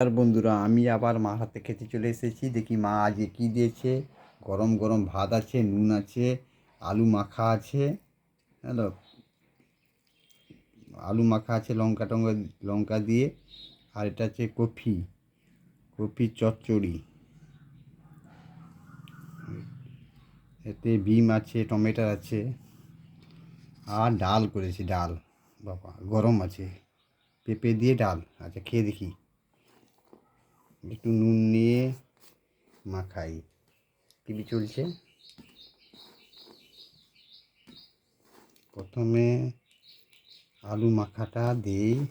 আর বন্ধুরা, আমি আবার মার হাতে খেতে চলে এসেছি। দেখি মা আজকে কী দিয়েছে? গরম গরম ভাত আছে, নুন আছে, আলু মাখা আছে। হ্যালো? আলু মাখা আছে, লঙ্কা টঙ্কা, লঙ্কা দিয়ে। আর এটা হচ্ছে কফি কফি চচ্চড়ি। এতে বিম আছে, টমেটো আছে। আর ডাল করেছি, ডাল। বাবা, গরম আছে। পেঁপে দিয়ে ডাল। আচ্ছা খেয়ে দেখি। একটু নুন নিয়ে মাখাই। টিভি চলছে? প্রথমে আলু মাখাটা দিই।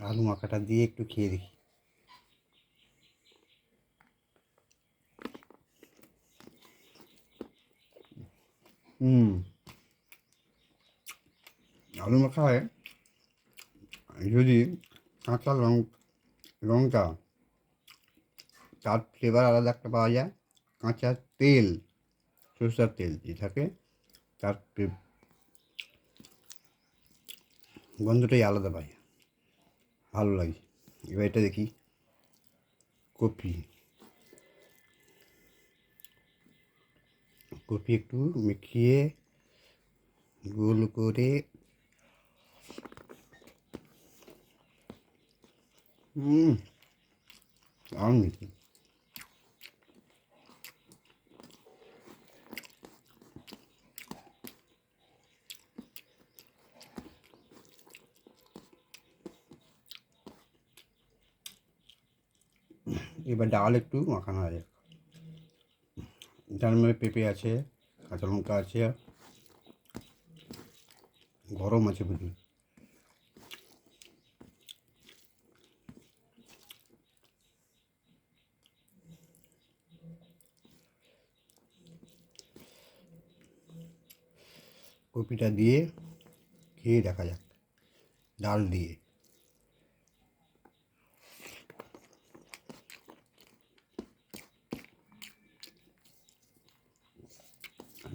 আলু মাখাটা দিয়ে একটু খেয়ে দেখি। হুম। আলু মাখায়, যদি কাঁচা লং লঙ্কা তার ফ্লেভার আলাদা একটা পাওয়া যায়, কাঁচা তেল, সরষের তেল যে থাকে, তার গন্ধটাই আলাদা পাই ভালো লাগে। এবার এটা দেখি, কপি। কপি একটু মিখিয়ে গোল করে হুম, দারুণ মিষ্টি এবার ডাল একটু মাখানো আছে ডাল মধ্যে পেঁপে আছে, কাঁচা লঙ্কা আছে, গরম আছে প্রচুর। কপিটা দিয়ে খেয়ে দেখা যাক ডাল দিয়ে।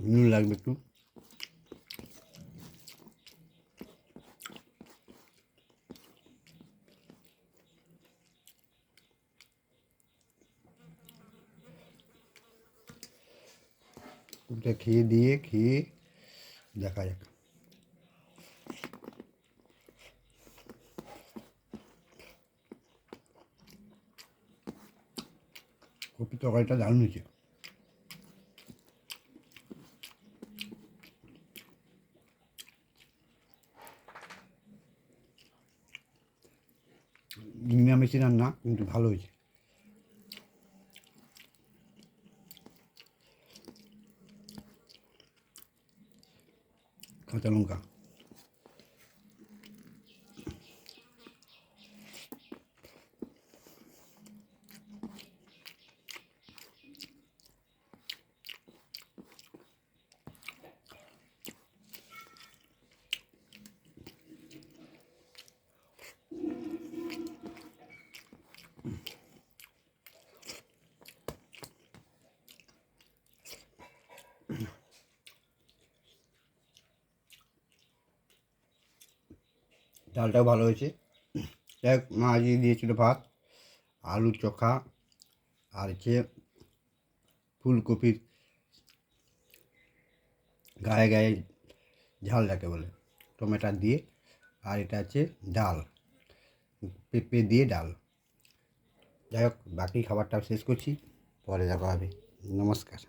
নুন লাগবে একটু। খেয়ে দিয়ে খেয়ে দেখা যাক। কপি তরকারিটা দারুণ হয়েছে। নিরামিষি রান্না কিন্তু ভালো হয়েছে। কাঁচা লঙ্কা ডালটাও ভালো হয়েছে। এক মা আজকে দিয়েছিল ভাত আলু চোখা, আর হচ্ছে ফুলকপির গায়ে গায়ে ঝাল যাকে বলে, টমেটো দিয়ে, আর এটা হচ্ছে ডাল, পেঁপে দিয়ে ডাল। যাই হোক বাকি খাবারটা শেষ করছি, পরে দেখা হবে। নমস্কার।